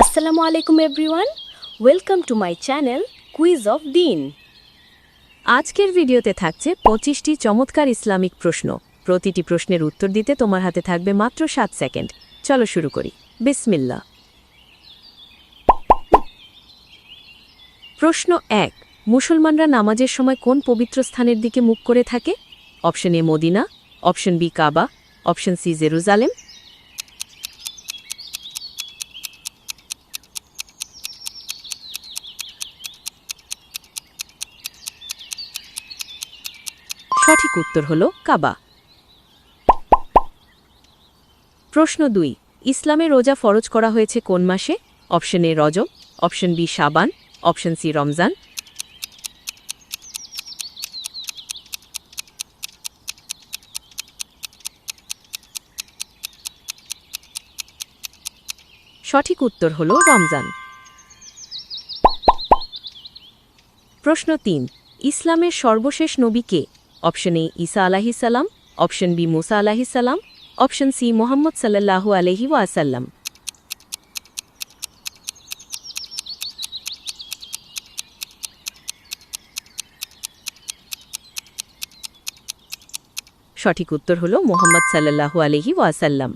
আসসালামু আলাইকুম everyone, welcome to my channel quiz of দিন। আজকের ভিডিওতে থাকছে পঁচিশটি চমৎকার ইসলামিক প্রশ্ন। প্রতিটি প্রশ্নের উত্তর দিতে তোমার হাতে থাকবে মাত্র সাত সেকেন্ড। চলো শুরু করি। বিসমিল্লা প্রশ্ন এক, মুসলমানরা নামাজের সময় কোন পবিত্র স্থানের দিকে মুখ করে থাকে? Option A Medina, option B Kaaba, option C Jerusalem সঠিক উত্তর হল কাবা। প্রশ্ন দুই, ইসলামে রোজা ফরজ করা হয়েছে কোন মাসে? অপশন এ, রজব, অপশন বি সাবান অপশন সি, রমজান। সঠিক উত্তর হল রমজান। প্রশ্ন তিন, ইসলামের সর্বশেষ নবী কে? অপশন এ ঈসা আলাহিসাল্লাম অপশন বি মুসা আলাহিসাল্লাম অপশন সি মোহাম্মদ সাল্লাল্লাহু আলহি ওয়াসাল্লাম। সঠিক উত্তর হল মোহাম্মদ সাল্লাল্লাহু আলহি ওয়াসাল্লাম।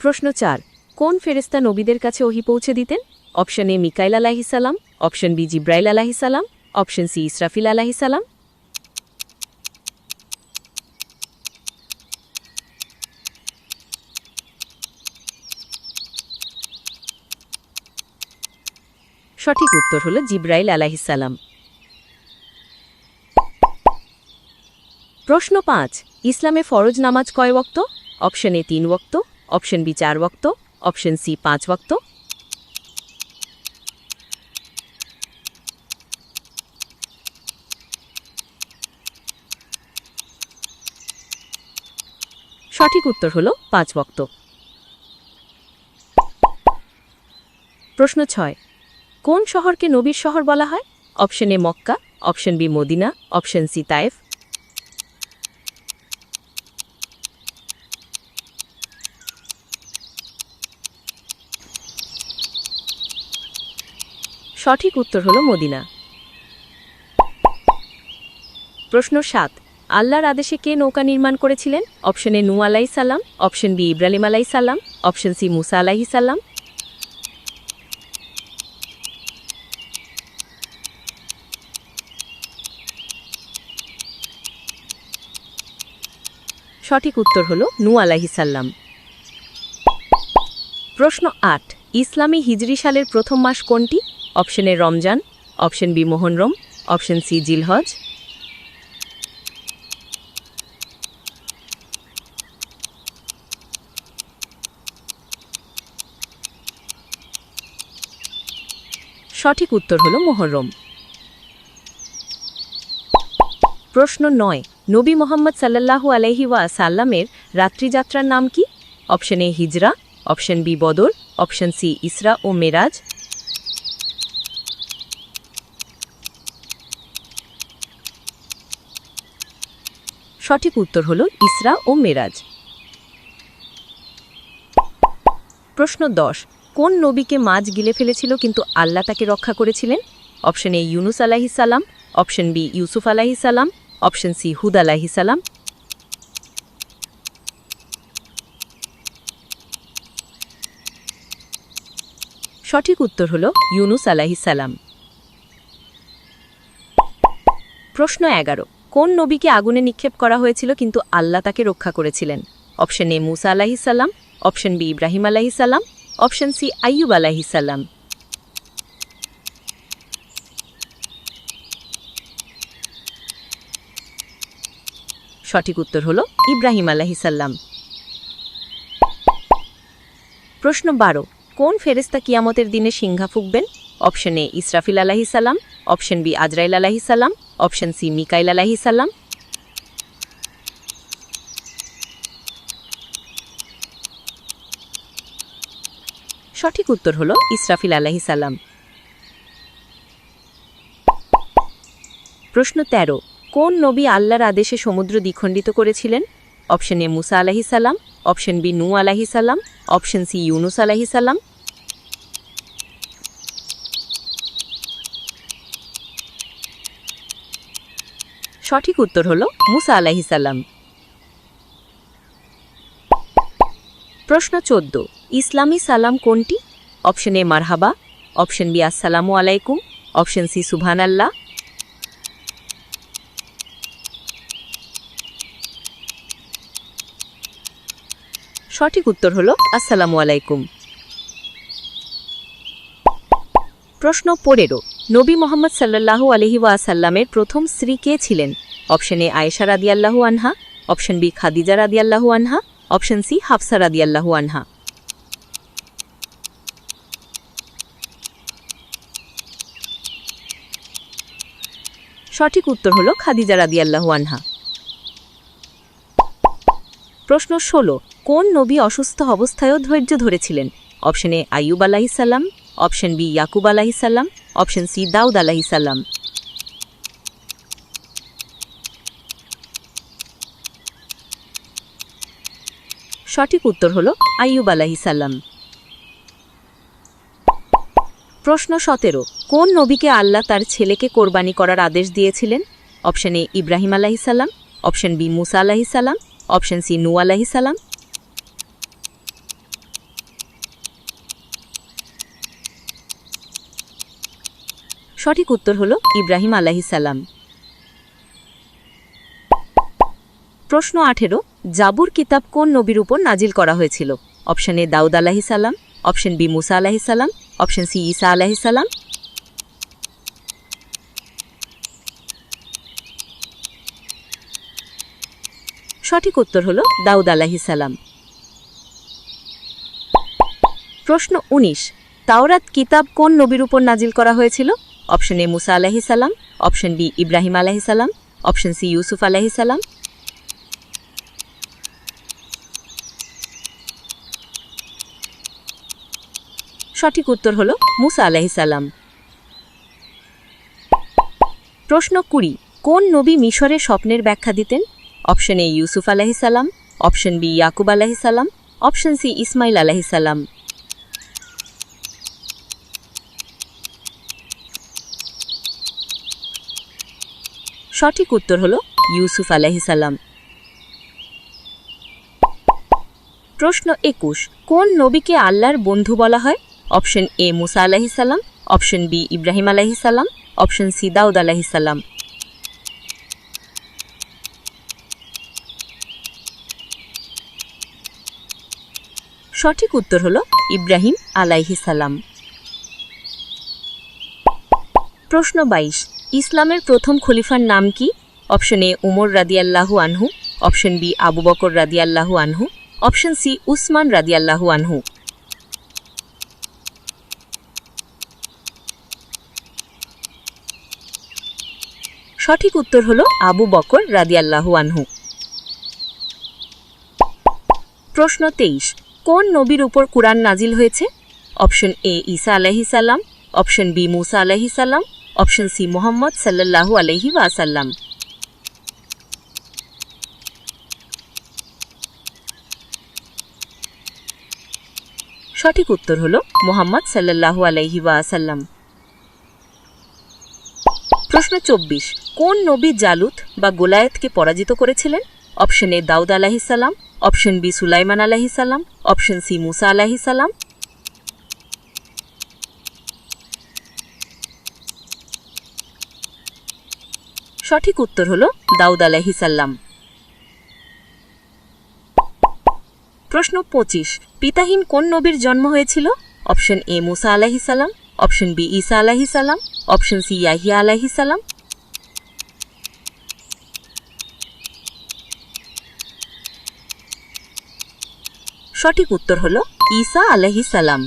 প্রশ্ন চার, কোন ফেরেস্তা নবীদের কাছে ওহি পৌঁছে দিতেন? অপশন এ মিকাইল আলাহিসাল্লাম অপশন বি জিব্রাইল আলাহিসাল্লাম অপশন সি ইসরাফিল আলাহিসাল্লাম সঠিক উত্তর হল জিব্রাইল আলাহিসাল্লাম প্রশ্ন পাঁচ, ইসলামে ফরজ নামাজ কয় ওক্ত অপশন এ তিন ওক্ত অপশন বি চার ওক্ত অপশন সি পাঁচ ওক্ত সঠিক উত্তর হল পাঁচ বক্ত প্রশ্ন ছয়, কোন শহরকে নবীর শহর বলা হয়? Option A Mecca, option B Medina, option C Taif. সঠিক উত্তর হল মদিনা। প্রশ্ন সাত আল্লাহর আদেশে কে নৌকা নির্মাণ করেছিলেন? অপশন এ নু আলাহি সাল্লাম অপশন বি ইব্রাহিম আলাহি সাল্লাম অপশন সি মুসা আলাহি সাল্লাম সঠিক উত্তর হল নু আলাহি সাল্লাম প্রশ্ন আট, ইসলামী হিজরি সালের প্রথম মাস কোনটি? অপশন এ রমজান, অপশন বি মোহনরম, অপশন সি জিলহজ সঠিক উত্তর হল মোহরম। প্রশ্ন নয়, নবী মোহাম্মদ সাল্লাল্লাহু আলহি ওয়া সাল্লামের রাত্রিযাত্রার নাম কি? অপশন এ হিজরা, অপশন বি বদর, অপশন সি ইসরা ও মেরাজ। সঠিক উত্তর হল ইসরা ও মেরাজ। প্রশ্ন দশ কোন নবীকে মাছ গিলে ফেলেছিল কিন্তু আল্লাহ তাকে রক্ষা করেছিলেন? অপশন এ, ইউনুস আলাহি সালাম। অপশন বি, ইউসুফ আলাহি সালাম। অপশন সি, হুদ আলাহি সালাম। সঠিক উত্তর হল ইউনুস আলাহি সালাম। প্রশ্ন এগারো, কোন নবীকে আগুনে নিক্ষেপ করা হয়েছিল কিন্তু আল্লাহ তাকে রক্ষা করেছিলেন? অপশন এ, মুসা আলাহি সাল্লাম অপশন বি, ইব্রাহিম আলাহি সাল্লাম অপশন সি আইয়ুব আলাহি সাল্লাম সঠিক উত্তর হল ইব্রাহিম আলাহি সাল্লাম প্রশ্ন বারো, কোন ফেরেস্তা কিয়ামতের দিনে সিংহা ফুকবেন? অপশন এ ইসরাফিল আলাহি সাল্লাম অপশন বি আজরাইল আলাহি সাল্লাম অপশন সি মিকাইল আলাহি সঠিক উত্তর হল ইসরাফিল আলাহি সাল্লাম প্রশ্ন ১৩ কোন নবী আল্লাহর আদেশে সমুদ্র দ্বিখণ্ডিত করেছিলেন? অপশন এ মুসা আলাহি সাল্লাম অপশন বি নু আলাহি সাল্লাম অপশন সি ইউনুস আলাহি সাল্লাম সঠিক উত্তর হল মুসা আলাহি সাল্লাম প্রশ্ন চোদ্দ ইসলামী সালাম কোনটি? অপশন এ মারহাবা, অপশন বি আসসালামু আলাইকুম, অপশন সি সুবহান আল্লাহ সঠিক উত্তর হল আসসালামু আলাইকুম। প্রশ্ন পনেরো, নবী মোহাম্মদ সাল্লাল্লাহু আলহি ওয়াসাল্লামের প্রথম স্ত্রী কে ছিলেন? অপশন এ আয়েশা রাদিয়াল্লাহু আনহা, অপশন বি খাদিজা রাদিয়াল্লাহু আনহা, অপশন সি হাফসা রাদিয়াল্লাহু আনহা। সঠিক উত্তর হল খাদিজা রাদিয়াল্লাহু আনহা। প্রশ্ন ষোলো, কোন নবী অসুস্থ অবস্থায়ও ধৈর্য ধরেছিলেন? অপশন এ, আইয়ুব আলাহিসাল্লাম অপশন বি, ইয়াকুব আলাহিসাল্লাম অপশন সি, দাউদ আলাহিসাল্লাম সঠিক উত্তর হল আইয়ুব আলাহিসাল্লাম প্রশ্ন সতেরো, কোন নবীকে আল্লাহ তার ছেলেকে কোরবানি করার আদেশ দিয়েছিলেন? অপশন এ, ইব্রাহিম আলাহিসাল্লাম অপশন বি, মুসা আলাহি আলাহিসাল্লাম অপশন সি নু আলাহি আলাহিসাল্লাম সঠিক উত্তর হল ইব্রাহিম আলাহি আলাহিসাল্লাম প্রশ্ন আঠেরো, জাবুর কিতাব কোন নবীর উপর নাজিল করা হয়েছিল? অপশন এ, দাউদ আলাহিসাল্লাম অপশন বি, মুসা আলাহি আলাহিসাল্লাম অপশন সি ঈসা আলাহিসাল্লাম সঠিক উত্তর হল দাউদ আলাহিসাল্লাম প্রশ্ন ১৯ তাওরাত কিতাব কোন নবীর উপর নাজিল করা হয়েছিল? অপশন এ মুসা আলাহিসাল্লাম অপশন বি ইব্রাহিম আলাহিসাল্লাম অপশন সি ইউসুফ আলাহিসাল্লাম সঠিক উত্তর হল মুসা আলাহিসাল্লাম প্রশ্ন কুড়ি, কোন নবী মিশরে স্বপ্নের ব্যাখ্যা দিতেন? অপশন এ ইউসুফ আলাহিসাল্লাম অপশন বি ইয়াকুব আলাহিসাল্লাম অপশন সি ইসমাইল আলাহিসাল্লাম সঠিক উত্তর হল ইউসুফ আলাহিসাল্লাম প্রশ্ন একুশ, কোন নবীকে আল্লাহর বন্ধু বলা হয়? অপশন এ মুসা আলাহিসাল্লাম অপশন বি ইব্রাহিম আলাহিসাল্লাম অপশন সি দাউদ আলাহি আলাহিসাল্লাম সঠিক উত্তর হল ইব্রাহিম আলাইহিসাল্লাম প্রশ্ন বাইশ, ইসলামের প্রথম খলিফার নাম কি? অপশন এ উমর রাদিয়াল্লাহু আনহু, অপশন বি আবু বকর রাদিয়াল্লাহু আনহু, অপশন সি উসমান রাদিয়াল্লাহু আনহু। সঠিক উত্তর হল আবু বকর রাদিয়াল্লাহু আনহু। প্রশ্ন তেইশ, কোন নবীর উপর কুরআন নাজিল হয়েছে? অপশন এ ঈসা আলাহি সাল্লাম অপশন বি মুসা আলাহি সাল্লাম অপশন সি মোহাম্মদ সাল্লাল্লাহু আলহি ওয়াসাল্লাম। সঠিক উত্তর হল মোহাম্মদ সাল্লাল্লাহু আলহি ওয়াসাল্লাম। প্রশ্ন চব্বিশ কোন নবী জালুত বা গোলায়েতকে পরাজিত করেছিলেন? অপশন এ দাউদ আলাহিসাল্লাম অপশন বি সুলাইমান আলাহিসাল্লাম অপশন সি মুসা আলাহিসাল্লাম সঠিক উত্তর হল দাউদ আলাহিসাল্লাম প্রশ্ন পঁচিশ, পিতাহীন কোন নবীর জন্ম হয়েছিল? অপশন এ মুসা আলাহিসাল্লাম অপশন বি ঈসা আলাহিসাল্লাম অপশন সি ইয়াহিয়া আলাহিসাল্লাম সঠিক উত্তর হল ঈসা আলাহিসাল্লাম